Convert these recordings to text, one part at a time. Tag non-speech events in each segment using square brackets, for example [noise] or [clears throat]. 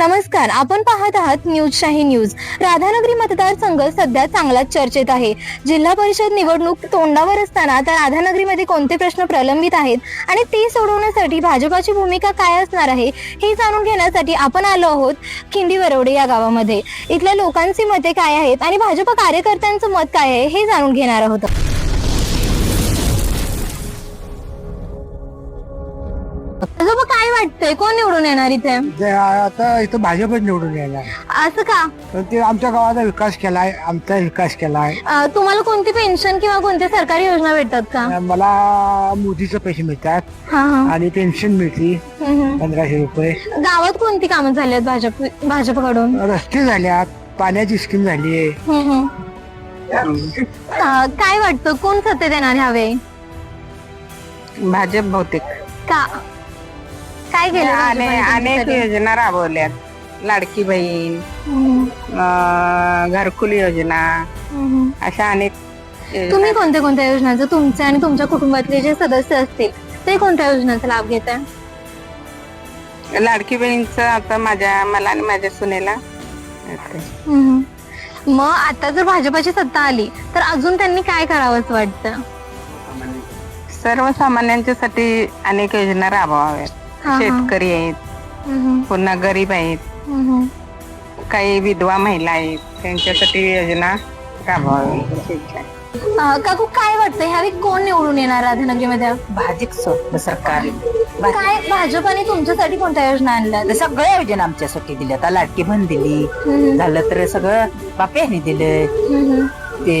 नमस्कार आपण पाहत आहात न्यूज शाही न्यूज. राधानगरी मतदारसंघ सध्या चांगलाच चर्चेत आहे. जिल्हा परिषद निवडणूक तोंडावर असताना तर राधानगरीमध्ये कोणते प्रश्न प्रलंबित आहेत आणि ते सोडवण्यासाठी भाजपाची भूमिका काय असणार आहे हे जाणून घेण्यासाठी आपण आलो आहोत खिंडी वरवडे या गावामध्ये. इथल्या लोकांची मते काय आहेत आणि भाजप कार्यकर्त्यांचं मत काय आहे हे जाणून घेणार आहोत आजोबा काय वाटतंय? कोण निवडून येणार इथे? ते आता इथं भाजपच निवडून येणार. असं का? तर ते आमच्या गावाचा विकास केलाय आमचा विकास केलाय. अ, तुम्हाला कोणती पेन्शन किंवा कोणत्या सरकारी योजना भेटतात का? मला मोदीचे पैसे मिळतात. हा हा. आणि पेन्शन मिळते. हम्म, हम्म. पंधराशे रुपये. गावात कोणती कामं झाली आहेत भाजप भाजपकडून? रस्ते झाल्यात पाण्याची स्कीम झाली आहे. हम्म, हम्म. अ, काय वाटतं? कोण सत्तेत येणार ह्यावेळी? भाजप बहुतेक. का? काय केलं अनेक? योजना राबवल्यात लाडकी बहीण अं, घरकुल योजना हम्म. अशा अनेक योजना. तुम्ही कोणत्या कोणत्या योजनांचा तुमचे आणि तुमच्या कुटुंबातले जे सदस्य असतील ते कोणत्या योजनांचा लाभ घेत लाडकी बहीणचं आता माझ्या मला आणि माझ्या सुनेला येतंय. मग आता जर भाजपाची सत्ता आली तर अजून त्यांनी काय करावं असं वाटतं सर्वसामान्यांच्यासाठी अनेक योजना राबवाव्यात हा, हा. शेतकरी आहेत हम्म, पुन्हा गरीब आहेत. हम्म. काही विधवा महिला आहेत त्यांच्यासाठी योजना राबवाव्यात अ, काकू काय वाटतं ह्यावेळी कोण निवडून येणार राधानगरीमध्ये भाजप सरकार. काय? भाजपाने तुमच्यासाठी कोणत्या योजना आणल्या सगळ्या योजना आमच्यासाठी दिल्या आता लाडकी बन दिली. हम्म, झालं तर सगळं बाप्याने दिलं. हम्म. ते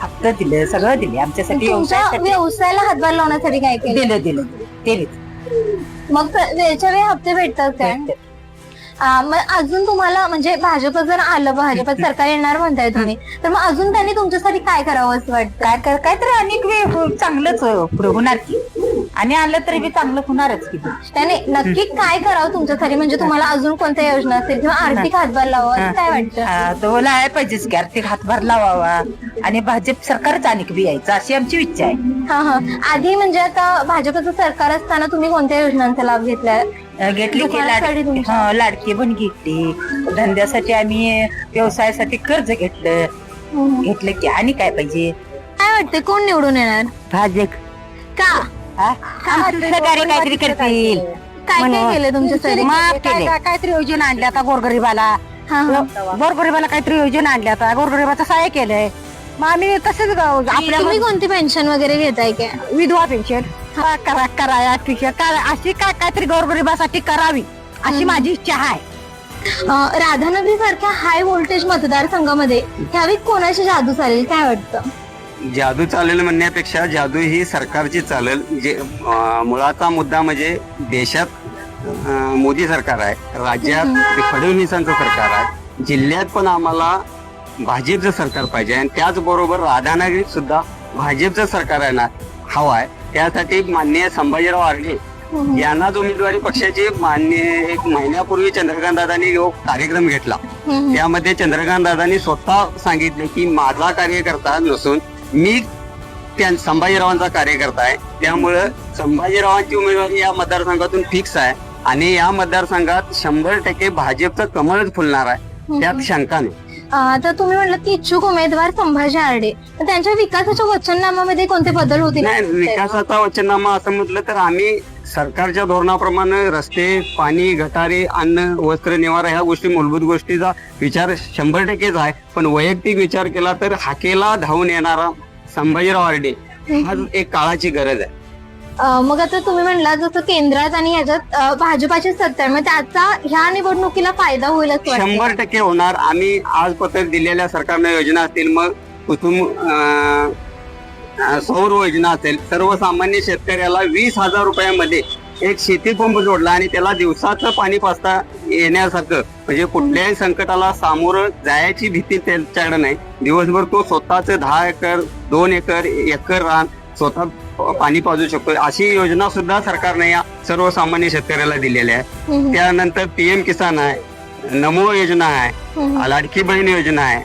हप्ता दिलं सगळं दिले. आमच्यासाठी तुमच्या व्यवसायासाठी. व्यवसायाला हातभार लावण्यासाठी काय केलं? दिलं दिलं दिलं. मग प्र- वेळच्या वेळी हप्ते भेटतात काय? मग अजून तुम्हाला म्हणजे भाजप जर आलं भाजपात सरकार येणार म्हणताय तुम्ही तर मग अजून त्यांनी तुमच्यासाठी काय करावं असं वाटतं? काय तर अनेक वेळ चांगलंच पुढे होणार की आणि आलं तरी बी चांगलं होणारच की त्याने नक्की काय करावं तुमच्यासाठी म्हणजे तुम्हाला अजून कोणत्या योजना असतील? किंवा आर्थिक हातभार लावावं? असं काय वाटतं? हा, तो लाय पाहिजेच की आर्थिक हातभार लावावा. आणि भाजप सरकारच अनेक बी यायचं अशी आमची इच्छा आहे. हा हा. आधी म्हणजे आता भाजपचं सरकार असताना तुम्ही कोणत्या योजनांचा लाभ घेतलाय अं, घेतली की दुकानासाठी लाड- तुमच्या? हं, लाडकी पण घेतली. धंद्यासाठी आम्ही व्यवसायासाठी कर्ज घेतलं. घेतलं की आणि काय पाहिजे? काय वाटते कोण निवडून येणार? भाजप. का? सहकारी काहीतरी करतील. काय काय केलं तुमच्यासाठी माफ केले. काहीतरी योजना आणल्या आता गोरगरीबाला? हा हा. गोरगरीबाला काहीतरी योजना आणल्या आता? गोरगरीबाचं सहाय्य केलंय? मग आम्ही तसंच आपल्या तुम्ही कोणती पेन्शन वगैरे घेताय काय विधवा पेन्शन करा करा करा अशी काय काहीतरी गोरगरिबासाठी करावी अशी माझी इच्छा आहे. राधानगरी सारख्या हाय व्होल्टेज मतदारसंघामध्ये ह्यावेळी कोणाची जादू चालेल? काय वाटतं? जादू चालेल म्हणण्यापेक्षा जादू ही सरकारची चालेल. जे मुळाचा मुद्दा म्हणजे देशात मोदी सरकार आहे. राज्यात फडणवीसांचं सरकार आहे. जिल्ह्यात पण आम्हाला भाजपचं सरकार पाहिजे. आणि त्याचबरोबर राधानगरीत सुद्धा भाजपचं सरकार आहे ना हवं आहे. त्यासाठी माननीय संभाजीराव आर्गे यांनाच उमेदवारी पक्षाची मान्य एक महिन्यापूर्वी चंद्रकांत दादांनी कार्यक्रम घेतला त्यामध्ये चंद्रकांत दादांनी स्वतः सांगितले की माझा कार्यकर्ता नसून मी त्या संभाजीरावांचा कार्यकर्ता आहे. त्यामुळं संभाजीरावांची उमेदवारी या मतदारसंघातून फिक्स आहे. आणि या मतदारसंघात शंभर टक्के भाजपचं कमळच फुलणार आहे. त्यात शंका नाही. तर तुम्ही म्हटलं की इच्छुक उमेदवार संभाजी आरडे. तर त्यांच्या विकासाच्या वचननामामध्ये कोणते बदल होतील? नाही विकासाचा वचननामा असं म्हटलं तर आम्ही सरकारच्या धोरणाप्रमाणे रस्ते पाणी गटारे अन्न वस्त्र निवारा ह्या गोष्टी मूलभूत गोष्टीचा विचार शंभर टक्केच आहे. पण वैयक्तिक विचार केला तर हाकेला धावून येणारा संभाजीराव आर्डे. हा एक काळाची गरज आहे. मग आता तुम्ही म्हणला जसं केंद्रात आणि ह्याच्यात अं, भाजपाची सत्ता आहे मग त्याचा ह्या निवडणुकीला फायदा होईल असं वाटतं शंभर टक्के होणार. आम्ही आजपर्यंत दिलेल्या सरकारने योजना असतील मग कुसुम अं, अं, सौर योजना असेल सर्वसामान्य शेतकऱ्याला वीस हजार रुपयामध्ये एक शेती पंप जोडला आणि त्याला दिवसाचं पाणी पाचता येण्यासारखं म्हणजे कुठल्याही संकटाला सामोरं जायची भीती त्याच्याकडे नाही. दिवसभर तो स्वतःच दहा एकर दोन एकर एकर रान स्वतः पाणी पाजू शकतो अशी योजना सुद्धा सरकारने या सर्वसामान्य शेतकऱ्याला दिलेली आहे. त्यानंतर पीएम किसान आहे नमो योजना आहे लाडकी बहीण योजना आहे.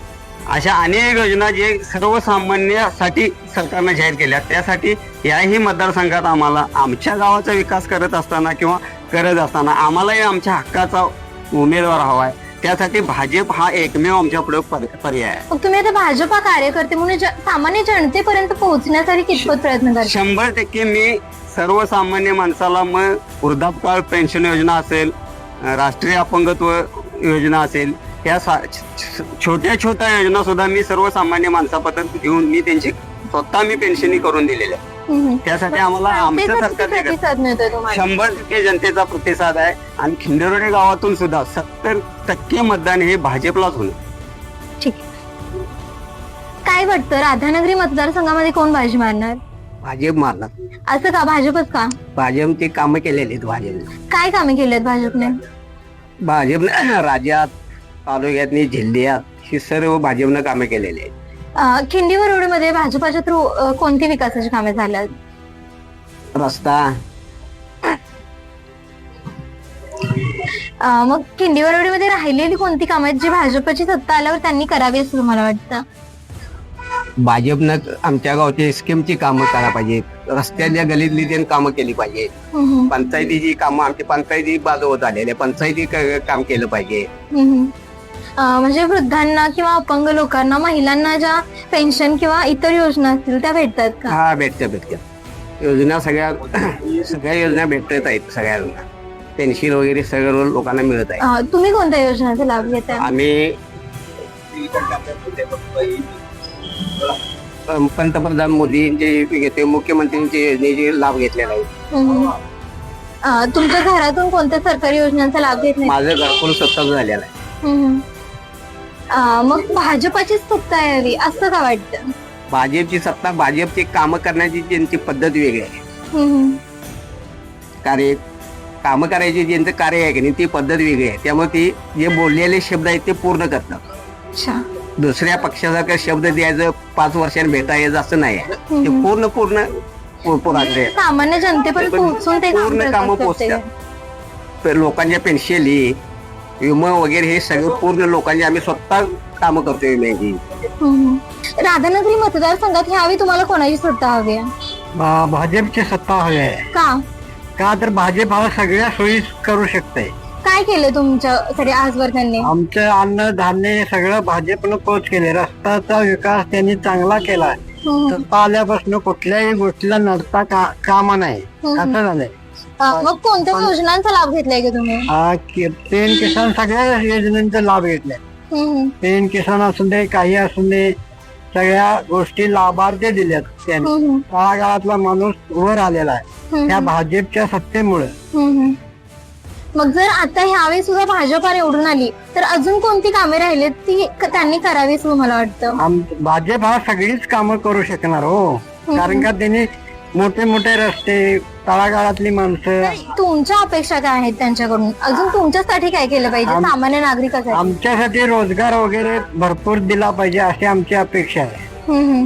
अशा अनेक योजना जे सर्वसामान्यासाठी सरकारनं जाहीर केल्या. त्यासाठी याही मतदारसंघात आम्हाला आमच्या गावाचा विकास करत असताना किंवा करत असताना आम्हालाही आमच्या हक्काचा उमेदवार हवाय त्यासाठी भाजप हा एकमेव आमच्या पुढे पर्याय आहे मग तुम्ही आता भाजपा कार्यकर्ते म्हणून ज- सामान्य जनतेपर्यंत पोहोचण्यासाठी कितपत प्रयत्न करता शंभर टक्के मी सर्वसामान्य माणसाला मग वृद्धापकाळ पेन्शन योजना असेल अं, राष्ट्रीय अपंगत्व योजना असेल या सा- छ- छोट्या छोट्या योजना सुद्धा मी सर्वसामान्य माणसापर्यंत घेऊन मी त्यांची स्वतः मी पेन्शनी करून दिलेल्या आहे. त्यासाठी आम्हाला आमचं जनतेचा सरकार किती जे करतं, प्रतिसाद मिळतोय तुम्हाला? शंभर टक्के जनतेचा प्रतिसाद आहे. आणि खिंडेरोडे गावातून सुद्धा सत्तर टक्के मतदान हे भाजपलाच होणार ठीक आहे. काय वाटतं? राधानगरी मतदारसंघामध्ये कोण बाजी मारणार? भाजप मारणार. असं का? भाजपच का? भाजप ते कामं केलेली आहेत भाजप काय कामे केली आहेत भाजपने? भाजपनं [clears throat] राज्यात तालुक्यातनी जिल्ह्यात ही सर्व भाजपनं कामे केलेली आहेत. खिंडीवर रोडमध्ये भाजपाच्या थ्रू कोणती विकासाची कामे झाल्यात रस्ता. अं, मग खिंडीवर रोडमध्ये राहिलेली कोणती कामं आहेत जी भाजपची सत्ता आल्यावर त्यांनी करावी असं तुम्हाला वाटतं? भाजपनं आमच्या गावची स्कीमची कामं करायला पाहिजे रस्त्याच्या गलीतली त्यांनी कामं केली पाहिजे. हम्म, पंचायतीची कामं आमची पंचायती बाजू होत आलेले पंचायती क- काम केलं पाहिजे. हम्म. म्हणजे वृद्धांना किंवा अपंग लोकांना महिलांना ज्या पेन्शन किंवा इतर योजना असतील त्या भेटतात का? हा भेटत्या भेटत्या योजना सगळ्या सगळ्या योजना भेटत आहेत सगळ्यांना. पेन्शन वगैरे सर्व लोकांना मिळत आहे. अं, तुम्ही कोणत्या योजनाचा लाभ घेताय आम्ही अं, पंतप्रधान मोदींचे घेते मुख्यमंत्र्यांचे योजनेचे लाभ घेतलेला आहे. हम्म. अं, तुमच्या घरातून कोणत्या सरकारी योजनांचा लाभ घेत नाही माझं घरकुल स्वतःच झालेलं आहे. हम्म. अं, मग भाजपाचीच सत्ता यावी असं का वाटतं भाजपची सत्ता भाजपची कामं करण्याची त्यांची पद्धत वेगळी आहे हम्म. कार्य कामं करायची ज्यांचं कार्य आहे की नाही ती पद्धत वेगळी आहे त्यामुळे ती जे बोललेले शब्द आहेत ते पूर्ण करतात अच्छा दुसऱ्या पक्षासारखं शब्द द्यायचं पाच वर्षांनी भेटायचं असं नाही आहे ते पूर्ण पूर्ण पु- पुराचे आहे. सामान्य जनतेपर्यंत पोहोचून ते काम पूर्ण कामं करतात प्रत्येक. पोहोचतात तर लोकांच्या पेन्शिली विमा वगैरे हे सगळं पूर्ण लोकांचे आम्ही स्वतः कामं करतोय विम्याची हम्म. राधानगरी मतदारसंघात ह्यावी तुम्हाला कोणाची सत्ता हवी आहे? भाजपची सत्ता हवी आहे. का? का तर भाजप हा सगळ्या सोयी करू शकते. काय केलं तुमच्यासाठी आजवर त्यांनी आमचं अन्न धान्य सगळं भाजपनं पोच केले. रस्त्याचा विकास त्यांनी चांगला केला. हम्म. आल्यापासून कुठल्याही गोष्टीला नडता का कामा नाही. हम्म. असं झालंय. मग कोणत्या योजनांचा लाभ घेतलाय का तुम्ही हा कि- पीएम किसान सगळ्या योजनांचा लाभ घेतलाय हम्म. पीएम किसान असून दे काही असून दे सगळ्या गोष्टी लाभार्थी दिल्यात त्यांनी हम्म. तळागाळातला माणूस वर आलेला आहे. त्या भाजपच्या सत्तेमुळे हम्म. मग जर आता ह्यावेळी सुद्धा भाजपा निवडून आली तर अजून कोणती कामे राहिलीत ती क- त्यांनी करावी असं तुम्हाला वाटतं आम- भाजप हा सगळीच कामं करू शकणार हो कारण का त्यांनी मोठे मोठे रस्ते तळागाळातली माणसं. तुमच्या अपेक्षा काय आहेत त्यांच्याकडून? अजून तुमच्यासाठी काय केलं पाहिजे? सामान्य नागरिकासाठी आमच्यासाठी रोजगार वगैरे भरपूर दिला पाहिजे अशी आमची अपेक्षा आहे. हम्म, हम्म.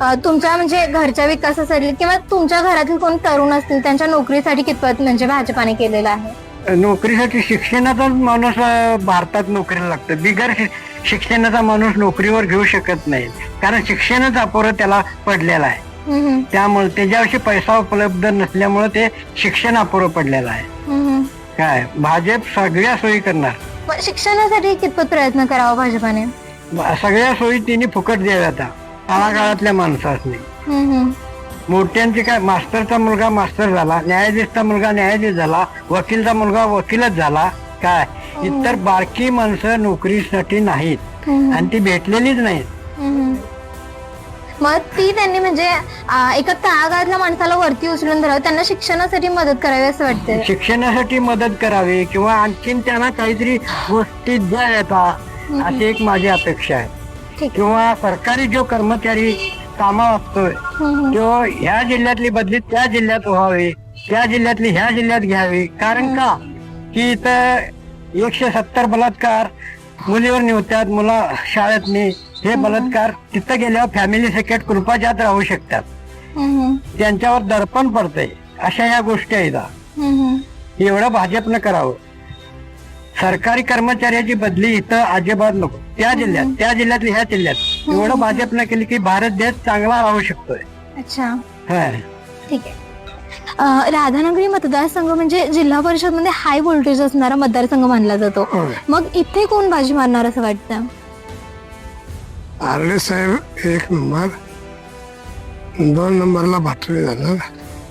अं, तुमच्या म्हणजे घरच्या विकासासाठी किंवा तुमच्या घरातील कोण तरुण असतील त्यांच्या नोकरीसाठी कितपत म्हणजे भाजपाने केलेलं आहे? नोकरीसाठी शिक्षणाचा माणूस अं, भारतात नोकरीला लागतो. बिगर शि- शिक्षणाचा माणूस नोकरीवर घेऊ शकत नाही. कारण शिक्षणच अपुरं त्याला पडलेलं आहे. त्यामुळे त्याच्याविषयी पैसा उपलब्ध नसल्यामुळे ते शिक्षण अपुरं पडलेलं आहे. काय? भाजप सगळ्या सोयी करणार. शिक्षणासाठी कितपत प्रयत्न करावा भाजपाने? सगळ्या सोयी तिने फुकट द्याव्या आता तळागाळातल्या हम्म. मोठ्यांचे काय? मास्तरचा मुलगा मास्तर झाला न्यायाधीशचा मुलगा न्यायाधीश झाला वकीलचा मुलगा वकीलच झाला काय? इतर बारकी माणसं नोकरीसाठी नाहीत. आणि ती भेटलेलीच नाहीत. मग ती त्यांनी म्हणजे एका तळागाळातल्या माणसाला वरती उचलून धरावं त्यांना शिक्षणासाठी मदत करावी असं वाटतं शिक्षणासाठी मदत करावी किंवा आणखीन त्यांना काहीतरी गोष्टी द्याव्यात अशी एक माझी अपेक्षा आहे. किंवा सरकारी जो कर्मचारी कामा असतोय तो ह्या जिल्ह्यातली बदली त्या जिल्ह्यात व्हावी त्या जिल्ह्यातली ह्या जिल्ह्यात घ्यावी. कारण का? की इथं एकशे सत्तर बलात्कार मुलीवर निवतात मुला शाळेतनी. हे बलात्कार तिथं गेल्यावर फॅमिली सेक्रेट कृपाजात राहू शकतात. त्यांच्यावर दर्पण पडतंय. अशा या गोष्टी आहेत हा. एवढं भाजपनं करावं. सरकारी कर्मचाऱ्याची बदली इथं अजिबात नको. त्या जिल्ह्यात त्या जिल्ह्यातली ह्या जिल्ह्यात. एवढं भाजपनं केली की भारत देश चांगला राहू शकतोय. अच्छा. हा. ठीक आहे. राधानगरी मतदारसंघ म्हणजे जिल्हा परिषदमध्ये हाय व्होल्टेज असणारा मतदारसंघ मानला जातो. होय मग इथे कोण बाजी मारणार असं वाटतं? आर्ले साहेब एक नंबर. दोन नंबरला भाटवे जाणार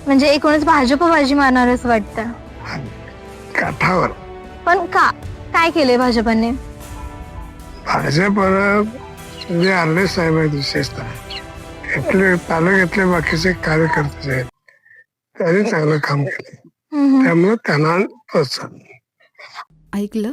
म्हणजे एकूणच भाजप बाजी मारणार असं वाटतं. काठावर. पण का काय केलंय भाजपाने? भाजप जे आर्ले साहेब आहेत विशेषतः इथले तालुक्यातले बाकीचे कार्यकर्ते जे आहेत त्यांनी चांगलं काम केले. त्यामुळे त्यांना प्रोत्साहन. ऐकलं.